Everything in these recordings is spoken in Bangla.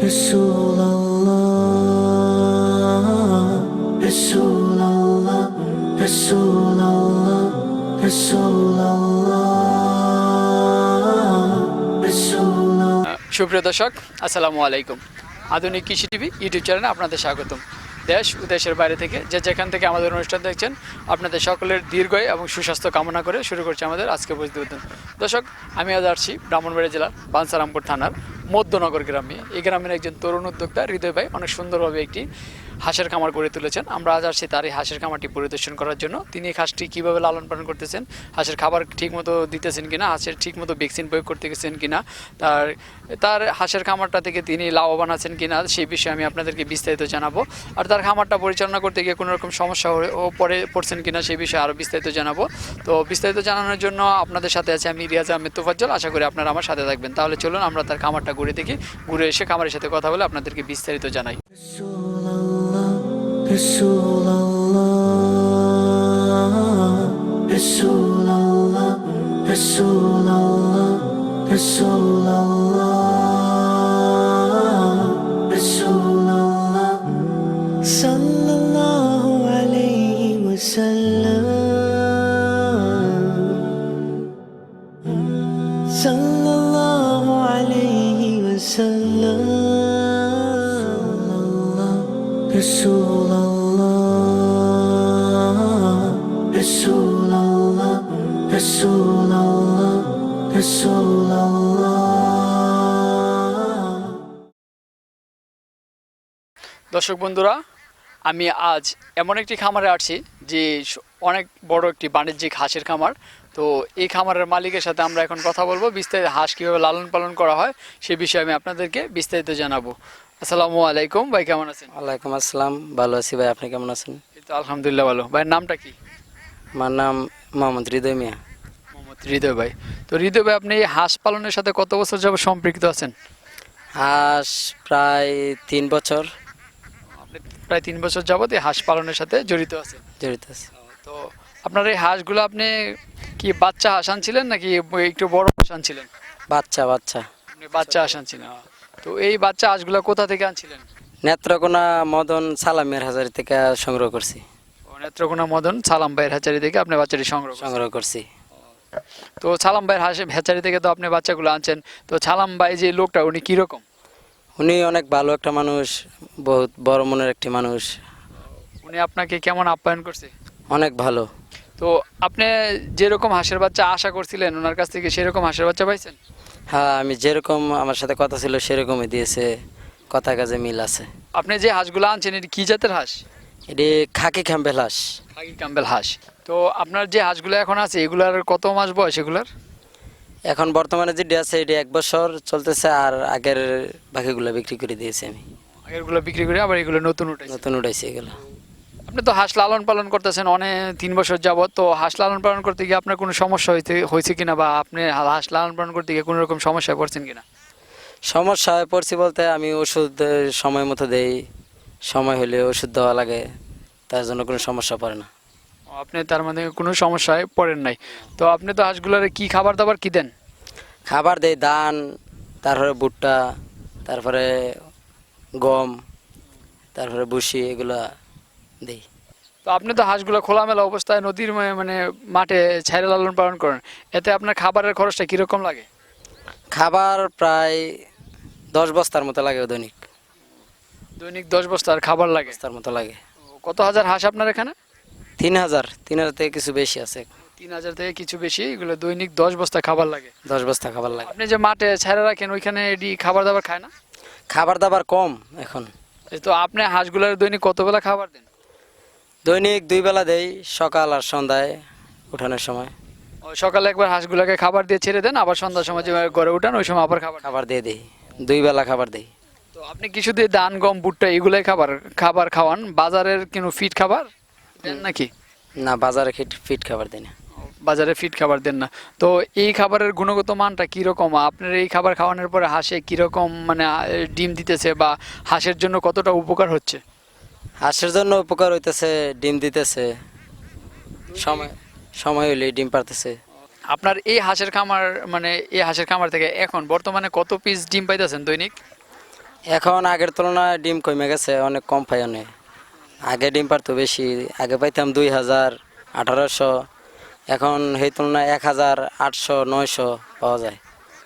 رسول الله رسول الله رسول الله رسول الله رسول الله সুপ্রিয় দর্শক আসসালামু আলাইকুম আধুনিক কৃষি টিভি ইউটিউব চ্যানেলে আপনাদের স্বাগতম দেশ ও দেশের বাইরে থেকে যে যেখান থেকে আমাদের অনুষ্ঠান দেখছেন আপনাদের সকলের দীর্ঘ এবং সুস্বাস্থ্য কামনা করে শুরু করছি আমাদের আজকে প্রতিবেদন দর্শক আমি আজ আসছি ব্রাহ্মণবাড়ি জেলার বাঞ্ছারামপুর থানার মধ্যনগর গ্রামে। এই গ্রামের একজন তরুণ উদ্যোক্তা হৃদয় ভাই অনেক সুন্দরভাবে একটি হাঁসের খামার গড়ে তুলেছেন। আমরা আজ আসছি তার এই হাঁসের খামারটি পরিদর্শন করার জন্য। তিনি এই হাঁসটি কীভাবে লালন পালন করতেছেন, হাঁসের খাবার ঠিকমতো দিতেছেন কিনা, হাঁসের ঠিকমতো ভ্যাকসিন প্রয়োগ করতেছেন কিনা, তার তার হাঁসের খামারটা থেকে তিনি লাভবান আছেন কিনা, সেই বিষয়ে আমি আপনাদেরকে বিস্তারিত জানাব। আর তার খামারটা পরিচালনা করতে গিয়ে কোনো রকম সমস্যা পরে পড়ছেন কিনা, সেই বিষয়ে আরও বিস্তারিত জানাব। তো বিস্তারিত জানানোর জন্য আপনাদের সাথে আছে আমি রিয়াজ আহমেদ তোফাজ্জল। আশা করি আপনারা আমার সাথে থাকবেন। তাহলে চলুন আমরা তার খামারটা ঘুরে দেখি, ঘুরে এসে খামারের সাথে কথা বলে আপনাদেরকে বিস্তারিত জানাই। Resulallah Resulallah Resulallah Resulallah. দর্শক বন্ধুরা আমি আজ এমন একটি খামারে আসছি যে অনেক বড় একটি বাণিজ্যিক হাঁসের খামার। তো এই খামারের মালিকের সাথে আমরা এখন কথা বলব বিস্তারিত হাঁস কীভাবে লালন পালন করা হয় সে বিষয়ে আমি আপনাদেরকে বিস্তারিত জানাব। আসসালামু আলাইকুম ভাই কেমন আছেন? ওয়ালাইকুম আসসালাম ভালো আছি ভাই আপনি কেমন আছেন? এই তো আলহামদুলিল্লাহ ভালো। ভাইয়ের নামটা কি? আমার নাম মোহাম্মদ হৃদয় মিয়া। মোহাম্মদ হৃদয় ভাই। তো হৃদয় ভাই আপনি এই হাঁস পালনের সাথে কত বছর যাবত সম্পৃক্ত আছেন? হাঁস প্রায় তিন বছর। প্রায় তিন বছর যাবত এই হাঁস পালনের সাথে জড়িত আছে। জড়িত আছি। তো আপনার এই হাঁসগুলো আপনি কি বাচ্চা হাঁস আনছিলেন নাকি একটু বড় হাঁস আনছিলেন? বাচ্চা বাচ্চা। বাচ্চা হাঁস আনছিলেন তো এই বাচ্চা হাঁসগুলো কোথা থেকে আনছিলেন? নেত্রকোনা মদন সালামের হাজারি থেকে সংগ্রহ করছি। নেত্রকোনা মদন সালাম ভাইয়ের হ্যাচারি থেকে আপনি বাচ্চাটি সংগ্রহ সংগ্রহ করছি। তো সালাম ভাইয়ের হাঁসে হ্যাচারি থেকে তো আপনি বাচ্চাগুলো আনছেন। তো সালাম ভাই যে লোকটা উনি কীরকম? উনি অনেক ভালো একটা মানুষ বহুত বড় মনের একটি মানুষ। উনি আপনাকে কেমন আপ্যায়ন করছে? অনেক ভালো। তো আপনি যেরকম হাঁসের বাচ্চা আশা করছিলেন ওনার কাছ থেকে সেরকম হাঁসের বাচ্চা পাইছেন? হ্যাঁ আমি যেরকম আমার সাথে কথা ছিল সেরকমই দিয়েছে কথা কাজে মিল আছে। আপনি যে হাঁসগুলো আনছেন এটি কী জাতের হাঁস? এটি খাকি ক্যাম্পেল হাঁস। খাকি ক্যাম্বেল হাঁস। তো আপনার যে হাঁসগুলো এখন আছে এগুলার কত মাস বয়স এগুলার? এখন বর্তমানে যেটি আছে এটি এক বছর চলতেছে আর আগের বাকিগুলো বিক্রি করে দিয়েছি আমি। আগেরগুলো বিক্রি করে আবার এগুলো নতুন উঠেছে নতুন উঠাইছি এগুলো। আপনি তো হাঁস লালন পালন করতেছেন অনেক তিন বছর যাবত তো হাঁস লালন পালন করতে গিয়ে আপনার কোনো সমস্যা হইতে হয়েছে কিনা বা আপনি হাঁস লালন পালন করতে গিয়ে কোনো রকম সমস্যায় পড়ছেন কিনা? সমস্যা হয়ে পড়ছি বলতে আমি ওষুধ সময় মতো দেই সময় হলে ওষুধ দেওয়া লাগে তার জন্য কোনো সমস্যা পড়ে না। আপনি তার মানে কোনো সমস্যায় পড়েন নাই। তো আপনি তো হাঁসগুলোর কি খাবার দাবার কি দেন? খাবার দেই ধান তারপরে ভুট্টা তারপরে গম তারপরে ভুসি এগুলা দিই। তো আপনি তো হাঁসগুলো খোলামেলা অবস্থায় নদীর মানে মাঠে ছাইরে লালন পালন করেন। এতে আপনার খাবারের খরচটা কীরকম লাগে? খাবার প্রায় দশ বস্তার মতো লাগে দৈনিক। দৈনিক দশ বস্তার খাবার লাগে? বস্তার মতো লাগে। কত হাজার হাঁস আপনার এখানে? তিন হাজার তিন হাজার থেকে কিছু বেশি আছে। তিন হাজার থেকে কিছু বেশি এগুলো দৈনিক দশ বস্তা খাবার লাগে। দশ বস্তা খাবার লাগে। আপনি যে মাঠে ছাইরে রাখেন ওইখানে এটি খাবার দাবার খায় না? খাবার দাবার কম এখন। এই তো আপনি হাঁসগুলোর দৈনিক কত বেলা খাবার দেন? দৈনিক দুই বেলা দেই সকাল আর সন্ধ্যায় উঠানোর সময়। সকালে একবার হাঁসগুলোকে খাবার দিয়ে ছেড়ে দেন আবার সন্ধ্যার সময় যে ঘরে উঠান ওই সময় আবার খাবার। খাবার দিয়ে দিই দুই বেলা খাবার দিই। তো আপনি কিছু দিয়ে ধান গম ভুট্টা এগুলাই খাবার খাবার খাওয়ান। বাজারের কোনো ফিট খাবার? দেন নাকি? না বাজারে ফিট খাবার না। বাজারে ফিট খাবার দেন না। তো এই খাবারের গুণগত মানটা কীরকম? আপনার এই খাবার খাওয়ানোর পরে হাঁসে কীরকম মানে ডিম দিতেছে বা হাঁসের জন্য কতটা উপকার হচ্ছে? হাঁসের জন্য উপকার হইতেছে ডিম দিতেছে। সময় সময় হইলে ডিম পারতেছে আপনার এই হাঁসের খামার মানে এই হাঁসের খামার থেকে এখন বর্তমানে কত পিস ডিম পাইতেছেন দৈনিক? এখন আগের তুলনায় ডিম কমে গেছে অনেক কম পাই অনেক। আগে ডিম পারতো বেশি আগে পাইতাম দুই হাজার আঠারোশো এখন সেই তুলনায় এক হাজার আটশো নয়শো পাওয়া যায়।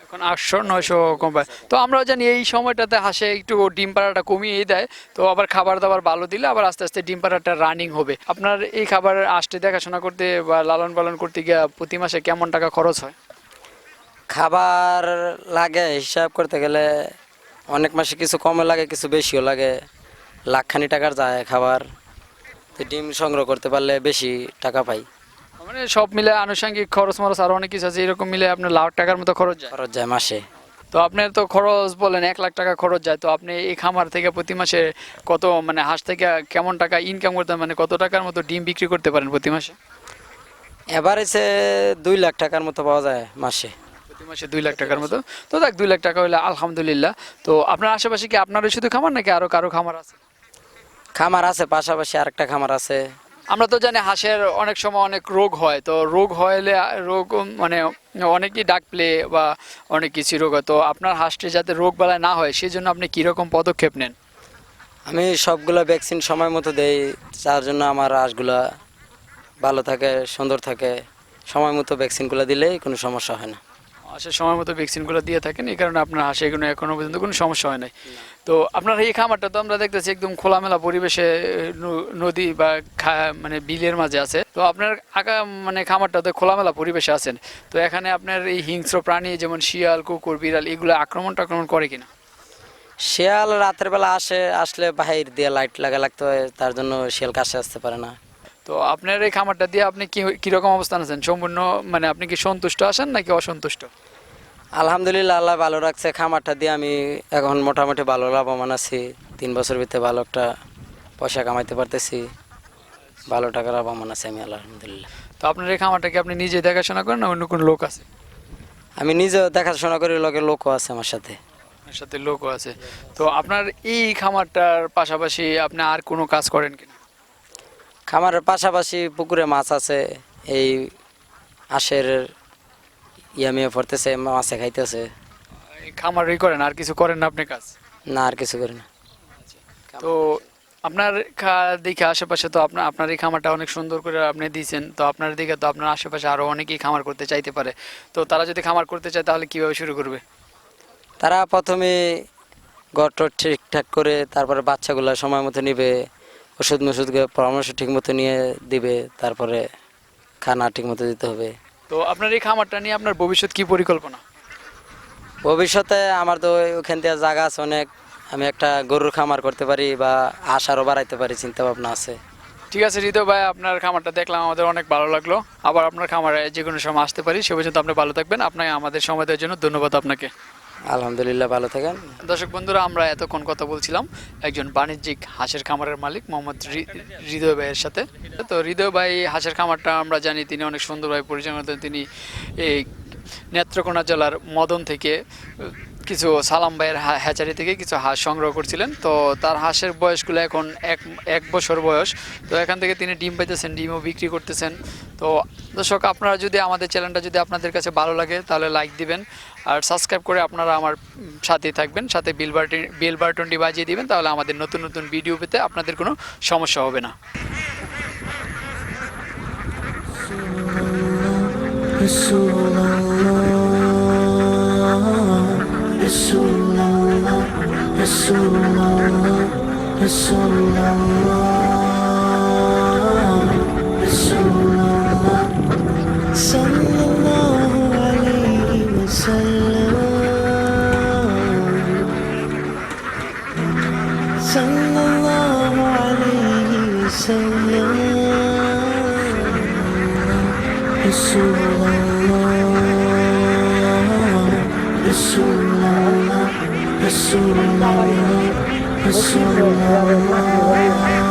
এখন আটশো নয়শো কম পায়। তো আমরাও জানি এই সময়টাতে হাসে একটু ডিম পাড়াটা কমিয়ে দেয় তো আবার খাবার দাবার ভালো দিলে আবার আস্তে আস্তে ডিম পাড়াটা রানিং হবে। আপনার এই খাবার আসতে দেখাশোনা করতে বা লালন পালন করতে গিয়ে প্রতি মাসে কেমন টাকা খরচ হয়? খাবার লাগে হিসাব করতে গেলে অনেক মাসে কিছু কমে লাগে কিছু বেশিও লাগে। লাখখানি টাকার যায় খাবার ডিম সংগ্রহ করতে পারলে বেশি টাকা পাই। মানে সব মিলে আনুষঙ্গিক খরচ মরচ আরও অনেক কিছু আছে এরকম মিলে আপনার লাখ টাকার মতো খরচ যায়? খরচ যায় মাসে। তো আপনার তো খরচ বলেন এক লাখ টাকা খরচ যায় তো আপনি এই খামার থেকে প্রতি মাসে কত মানে হাঁস থেকে কেমন টাকা ইনকাম করতে মানে কত টাকার মতো ডিম বিক্রি করতে পারেন প্রতি মাসে? এভারেজে দুই লাখ টাকার মতো পাওয়া যায় মাসে। প্রতি মাসে দুই লাখ টাকার মতো? তো দেখ দুই লাখ টাকা হলে আলহামদুলিল্লাহ। তো আপনার আশেপাশে কি আপনারই শুধু খামার নাকি আরও কারও খামার আছে? খামার আছে পাশাপাশি আরেকটা খামার আছে। আমরা তো জানি হাঁসের অনেক সময় অনেক রোগ হয় তো রোগ হলে রোগ মানে অনেকই ডাক প্লে বা অনেক কিছু রোগ হয়। তো আপনার হাঁসটি যাতে রোগ বালায় না হয় সেই জন্য আপনি কীরকম পদক্ষেপ নেন? আমি সবগুলো ভ্যাকসিন সময় মতো দেই যার জন্য আমার হাঁসগুলা ভালো থাকে সুন্দর থাকে। সময় মতো ভ্যাকসিনগুলো দিলেই কোনো সমস্যা হয় না। হাঁসের সময় মতো ভ্যাকসিনগুলো দিয়ে থাকেন এই কারণে আপনার হাঁসে এগুলো এখনও পর্যন্ত কোনো সমস্যা হয় নাই। তো আপনার এই খামারটা তো আমরা দেখতেছি একদম খোলামেলা পরিবেশে নদী বা মানে বিলের মাঝে আছে। তো আপনার আঁকা মানে খামারটাতে খোলামেলা পরিবেশে আছেন। তো এখানে আপনার এই হিংস্র প্রাণী যেমন শিয়াল কুকুর বিড়াল এগুলো আক্রমণ টাক্রমণ করে কিনা? শিয়াল রাতের বেলা আসে আসলে বাহির দিয়ে লাইট লাগা লাগতে হয় তার জন্য শিয়াল কাছে আসতে পারে না। তো আপনার এই খামারটা দিয়ে আপনি কি কীরকম অবস্থান আছেন? সম্পূর্ণ মানে আপনি কি সন্তুষ্ট আছেন নাকি অসন্তুষ্ট? আলহামদুলিল্লাহ আল্লাহ ভালো রাখছে। খামারটা দিয়ে আমি এখন মোটামুটি ভালো লাভবান আছি। তিন বছর ভিতরে ভালো একটা পয়সা কামাইতে পারতেছি। ভালো টাকা লাভবান আছি আমি আলহামদুলিল্লাহ। তো আপনার এই খামারটা কি আপনি নিজে দেখাশোনা করেন না অন্য কোনো লোক আছে? আমি নিজেও দেখাশোনা করি লোকের লোকও আছে আমার সাথে। আপনার সাথে লোকও আছে। তো আপনার এই খামারটার পাশাপাশি আপনি আর কোনো কাজ করেন কিনা খামারের পাশাপাশি পুকুরে মাছ আছে এই আশের ইয়ামিয়া পড়তেছে মাছে খাইতেছে। খামারই করেন আর কিছু করেন না আপনি কাজ? না আর কিছু করি না। তো আপনার খা- দিকে আশেপাশে তো আপনার আপনার এই খামারটা অনেক সুন্দর করে আপনি দিয়েছেন তো আপনার দিকে তো আপনার আশেপাশে আরও অনেকেই খামার করতে চাইতে পারে। তো তারা যদি খামার করতে চায় তাহলে কীভাবে শুরু করবে? তারা প্রথমে গড়টর ঠিকঠাক করে তারপরে বাচ্চাগুলো সময় মতো নিবে ওষুধ মষুধকে পরামর্শ ঠিক মতো নিয়ে দিবে তারপরে খানা ঠিক মতো দিতে হবে। তো আপনার এই খামারটা নিয়ে আপনার ভবিষ্যৎ কি পরিকল্পনা? ভবিষ্যতে আমার তো ওখান থেকে জায়গা আছে অনেক। আমি একটা গরুর খামার করতে পারি বা আশারও বাড়াইতে পারি চিন্তা ভাবনা আছে। ঠিক আছে হৃদয় ভাই আপনার খামারটা দেখলাম আমাদের অনেক ভালো লাগল। আবার আপনার খামারে যে কোনো সময় আসতে পারি সে পর্যন্ত আপনি ভালো থাকবেন। আপনাকে আমাদের সময় দেওয়ার জন্য ধন্যবাদ আপনাকে। আলহামদুলিল্লাহ, ভালো থাকেন। দর্শক বন্ধুরা, আমরা এতক্ষণ কথা বলছিলাম একজন বাণিজ্যিক হাঁসের খামারের মালিক, মোহাম্মদ হৃদয় ভাইয়ের সাথে। তো হৃদয় ভাই, হাঁসের খামারটা আমরা জানি তিনি অনেক সুন্দরভাবে পরিচালনা তিনি এই নেত্রকোনা জেলার মদন থেকে কিছু সালাম ভাইয়ের হ্যাচারি থেকে কিছু হাঁস সংগ্রহ করছিলেন। তো তার হাঁসের বয়সগুলো এখন এক এক বছর বয়স। তো এখান থেকে তিনি ডিম পাইতেছেন, ডিমও বিক্রি করতেছেন। তো দর্শক, আপনারা যদি আমাদের চ্যানেলটা যদি আপনাদের কাছে ভালো লাগে, তাহলে লাইক দিবেন। আর সাবস্ক্রাইব করে আপনারা আমার সাথেই থাকবেন। সাথে বিল বাটন বিল বাটনটি বাজিয়ে দিবেন, তাহলে আমাদের নতুন নতুন ভিডিও পেতে আপনাদের কোনো সমস্যা হবে না। رسول الله رسول الله صلى الله عليه وسلم صلى الله عليه وسلم رسول الله رسول الله رسول الله 是我。